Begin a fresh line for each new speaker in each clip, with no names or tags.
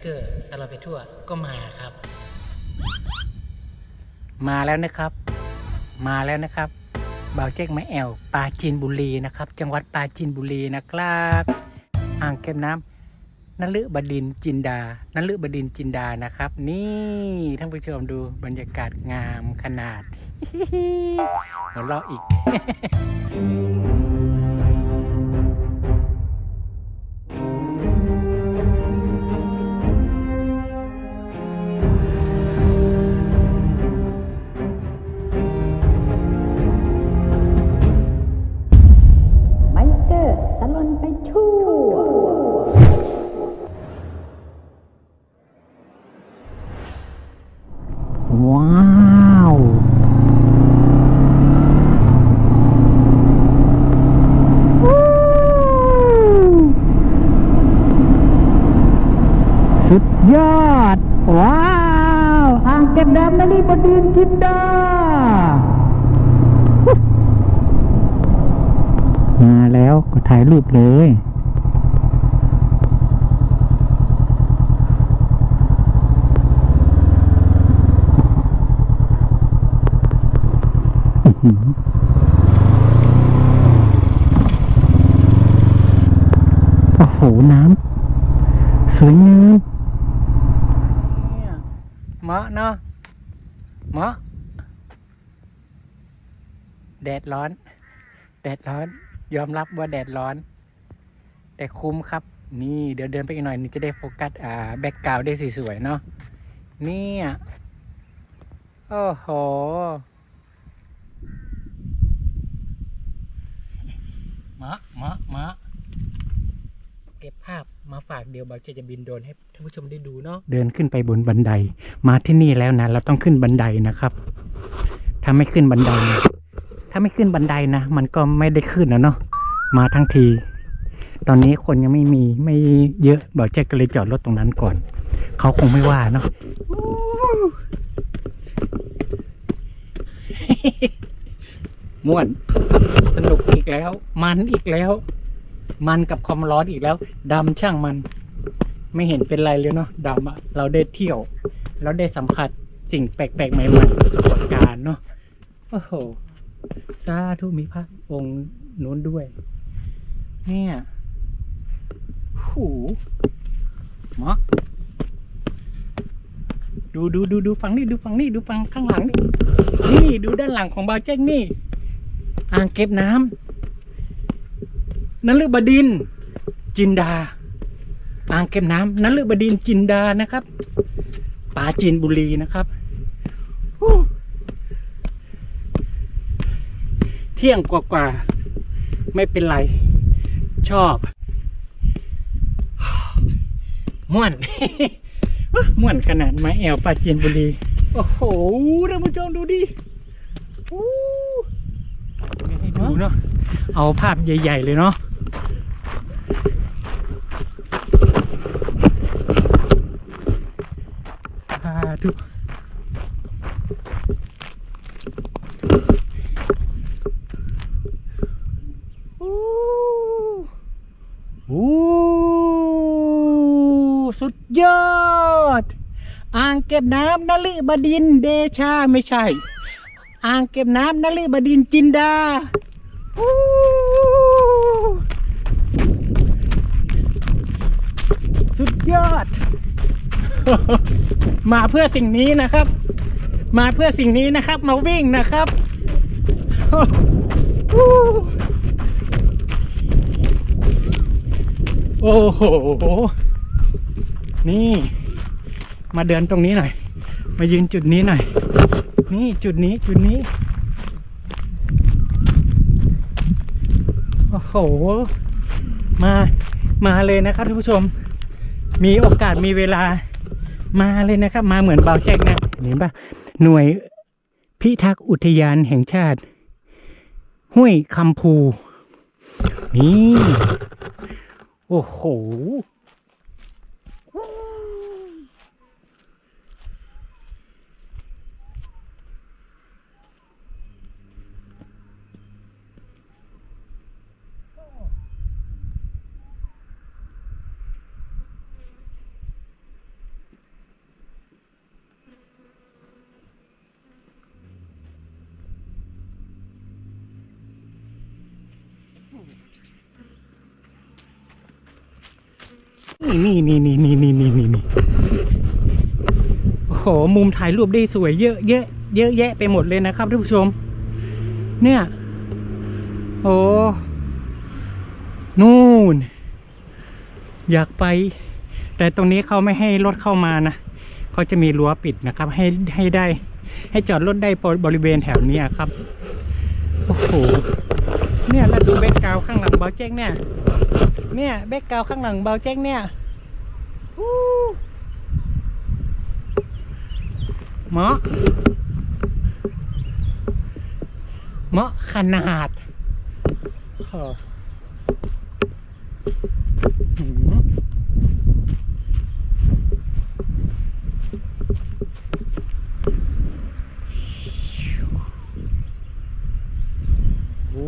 เกอร์ตลอดไปทั่วก็มาครับ มาแล้วนะครับ มาแล้วนะครับบ่าวเจ๊กไม้แอวปาจีนบุรีนะครับ จังหวัดปาจีนบุรีนะครับอ่างเก็บน้ำนฤบดินจินดานฤบดินจินดานะครับ นี่ท่านผู้ชมดูบรรยากาศงามขนาดหัวเราะอีก
ว้า
วสุดยอด ว้าวอ่างเก็บน้ำนลีบดินจินดามาแล้วก็ถ่ายรูปเลย อื้อหือ โอ้โห น้ำสวยงามมะเนาะมะแดดร้อน แดดร้อน ยอมรับว่าแดดร้อน แต่คุ้มครับ นี่เดี๋ยวเดินไปอีกหน่อยนี่จะได้โฟกัสอ่าแบ็กกราวได้สวยๆเนาะเนี่ยโอ้โห มะมะมะเก็บภาพมาฝากเดี๋ยวบางจะจะบินโดรนให้ท่านผู้ชมได้ดูเนาะเดินขึ้นไปบนบันได มาที่นี่แล้วนะ เราต้องขึ้นบันไดนะครับ ถ้าไม่ขึ้นบันไดนะถ้าไม่ขึ้นบันไดนะ มันก็ไม่ได้ขึ้นนะเนาะ มาทั้งที ตอนนี้คนยังไม่มีไม่เยอะบอกแจ็คก็เลยจอดรถตรงนั้นก่อน เขาคงไม่ว่าเนาะ ม่วน สนุกอีกแล้ว มันอีกแล้ว มันกับความร้อนอีกแล้วดำช่างมัน ไม่เห็นเป็นไรเลยเนาะดำอะเราได้เที่ยว เราได้สัมผัสสิ่งแปลกๆใหม่ๆประสบการณ์เนาะโอ้โหสาธุมีพระองค์นู้นด้วย เนี่ยหูหมอดูดูดูดูฝั่งนี้ดูฝั่งนี้ดูฝั่งข้างหลังนี่นี่ดูด้านหลังของบาวแจ้งนี่ อ่างเก็บน้ำนฤบดินจินดา อ่างเก็บน้ำนฤบดินจินดานะครับปราจีนบุรีนะครับเที่ยงกว่าๆไม่เป็นไร ชอบม่วนม่วนขนาดไม้แอวปราจีนบุรี โอ้โหท่านผู้ชมดูดิ เนาะเอาภาพใหญ่ ๆ เลยเนาะสาธุโอ้โหสุดยอด อ่างเก็บน้ำนลิบดินเดชาไม่ใช่ อ่างเก็บน้ำนฤบดินจินดา สุดยอด มาเพื่อสิ่งนี้นะครับ มาเพื่อสิ่งนี้นะครับ มาวิ่งนะครับโอ้โห นี่ มาเดินตรงนี้หน่อย มายืนจุดนี้หน่อย นี่จุดนี้จุดนี้ โอ้โหมามาเลยนะครับท่านผู้ชม มีโอกาสมีเวลามาเลยนะครับ มาเหมือนเบาแจ็คนะเห็นปะหน่วยพิทักษ์อุทยานแห่งชาติ ห้วยคำพูนี่โอ้โห นี่นี่นี่นี่นี่นี่นี่นี่โอ้โหมุมถ่ายรูปได้สวยเยอะเยอะเยอะแยะไปหมดเลยนะครับท่านผู้ชม เนี่ย โอ้นู่น อยากไป แต่ตรงนี้เขาไม่ให้รถเข้ามานะเขาจะมีรั้วปิดนะครับ ให้ให้ได้ ให้จอดรถได้บริเวณแถวนี้ครับ โอ้โห เนี่ยแล้วดูแบ็กกราวข้างหลังเบาแจ้งเนี่ย เนี่ยแบ็กกราวข้างหลังเบาแจ้งเนี่ยอู้เหมาะเหมาะขนาดโอ้หือโอ้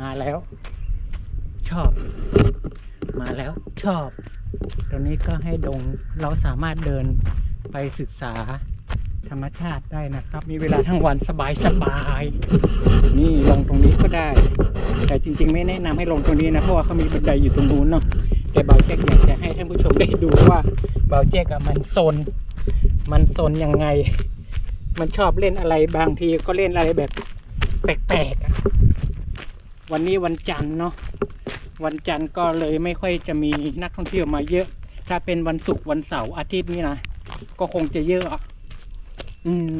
มาแล้ว ชอบ มา แล้วชอบ ตรงนี้ก็ให้ดงเราสามารถเดินไปศึกษาธรรมชาติได้นะครับ มีเวลาทั้งวันสบายสบายๆนี่ลงตรงนี้ก็ได้ แต่จริง ๆ ไม่แนะนำให้ลงตรงนี้นะเพราะว่าเขามีบันไดอยู่ตรงนู้นเนาะแต่เบาแจ็คอยากจะให้ท่านผู้ชมได้ดูว่าเบาแจ็คอะมันโซนมันโซนยังไง มันชอบเล่นอะไรบางทีก็เล่นอะไรแบบแปลกๆวันนี้วันจันทร์เนาะ วันจันทร์ก็เลยไม่ค่อยจะมีนักท่องเที่ยวมาเยอะ ถ้าเป็นวันศุกร์วันเสาร์อาทิตย์นี่นะ ก็คงจะเยอะอะอืม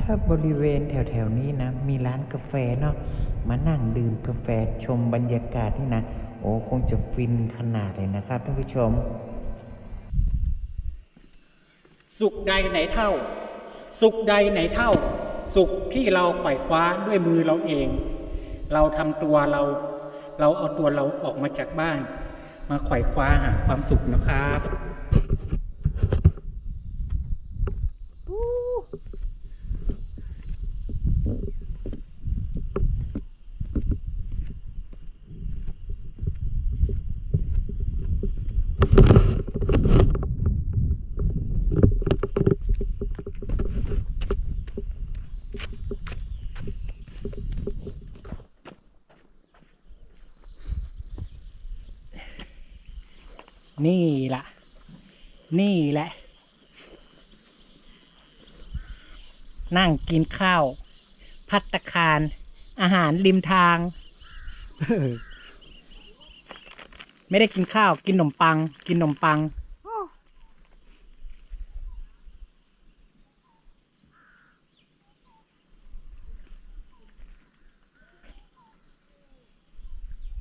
ถ้าบริเวณแถวๆนี้นะ มีร้านกาแฟเนาะมานั่งดื่มกาแฟชมบรรยากาศนี่นะ โอ้คงจะฟินขนาดเลยนะครับท่านผู้ชม สุขใดไหนเท่า สุขใดไหนเท่า สุขที่เราไขว่คว้าด้วยมือเราเอง เราทำตัวเรา เราเอาตัวเราออกมาจากบ้าน มาไขว่คว้าหาความสุขนะครับ นี่ละนี่แหละ นั่งกินข้าว พัตตคาร อาหารริมทาง ไม่ได้กินข้าว กินขนมปัง กินขนมปัง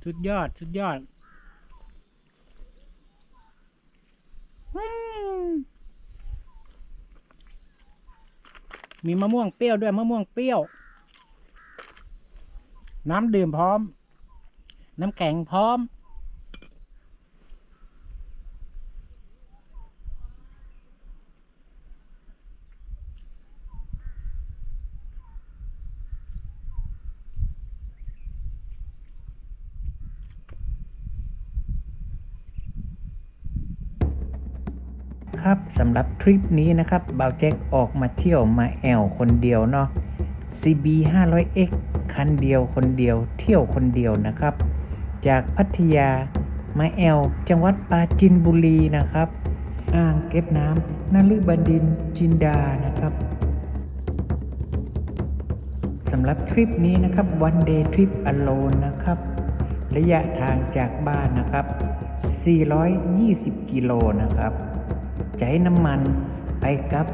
สุดยอด สุดยอด อืม มีมะม่วงเปรี้ยวด้วยมะม่วงเปรี้ยว น้ำดื่มพร้อม น้ำแข็งพร้อม ครับสำหรับทริปนี้นะครับบาวแจ็คออกมาเที่ยวมาแอลคนเดียวเนาะ CB 500X คันเดียวคนเดียวเที่ยวคนเดียวนะครับ จากพัทยามาแอลจังหวัดปราจินบุรีนะครับอ่างเก็บน้ำนฤบดินจินดานะครับสำหรับทริปนี้นะครับ one day trip alone นะครับระยะทางจากบ้านนะครับ 420 กิโลนะครับ ใช้น้ำมันไปกับ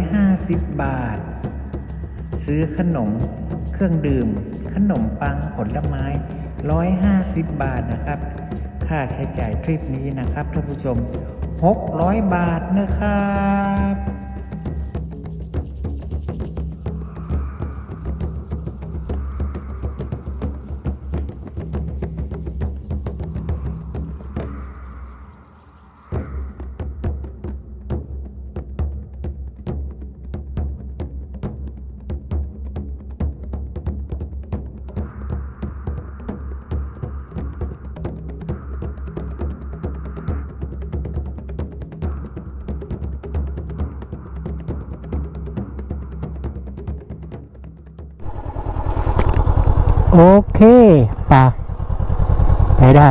450 บาท ซื้อขนมเครื่องดื่ม ขนมปังผลไม้ 150 บาทนะครับ ค่าใช้จ่ายทริปนี้นะครับท่านผู้ชม 600 บาทนะครับ โอเคป่ะไปได้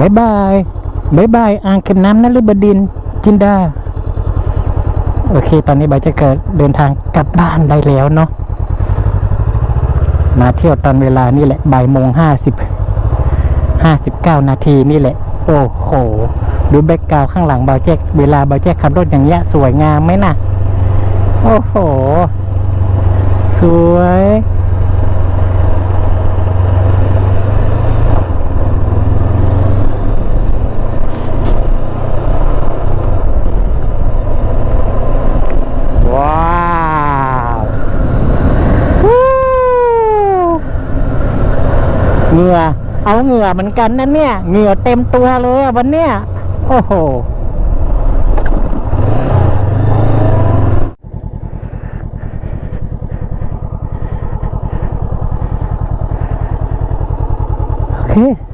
บายบายบายบายอ่างเก็บน้ำนฤบดินจินดา โอเค ตอนนี้ใบจะเกิดเดินทางกลับบ้านได้แล้วเนาะมาเที่ยวตอนเวลานี่แหละบ่ายโมงห้าสิบห้าสิบเก้านาทีนี่แหละ โอ้โห ดูแบ็กกราวข้างหลังเบาแจ็คเวลาเบาแจ็คขับรถอย่างเงี้ยสวยงามไหมน่ะ โอ้โห สวย ว้าววู้ เหงื่อ เอาเหงื่อเหมือนกันนะเนี่ย เหงื่อเต็มตัวเลยวันเนี้ยโอ้โห โอเค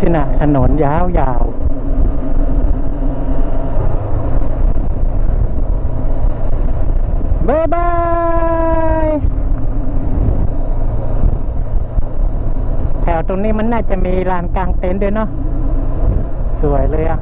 ษณะถนนยาวยาวบายบายแถวตรงนี้มันน่าจะมีลานกลางเต็นท์ด้วยเนาะสวยเลยอะ